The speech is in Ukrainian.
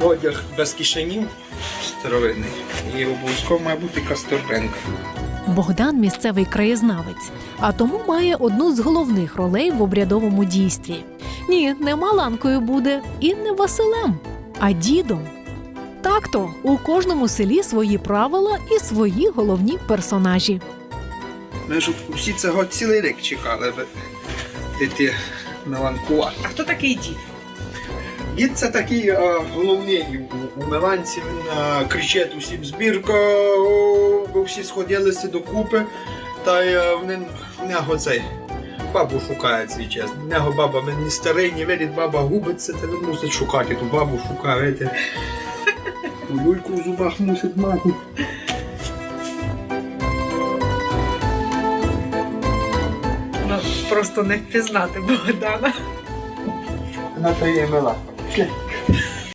одяг без кишенів старовинний. І обов'язково має бути касторбенка. Богдан місцевий краєзнавець, а тому має одну з головних ролей в обрядовому дійстві. Ні, не маланкою буде і не Василем, а дідом. Так-то у кожному селі свої правила і свої головні персонажі. Ми ж усі цього цілий рік чекали, аби йти на ланкувати. А хто такий дід? Дід це такий а, головний у, Миланці, він а, кричить усім збірка, бо всі сходилися докупи, та й а, вони, в нього цей бабу шукає цей час. В нього баба мені старий, не видить, баба губиться, та він мусить шукати, ту бабу шукає. Люльку в зубах мусить мати. Просто не впізнати Богдана. Вона та є мила. 对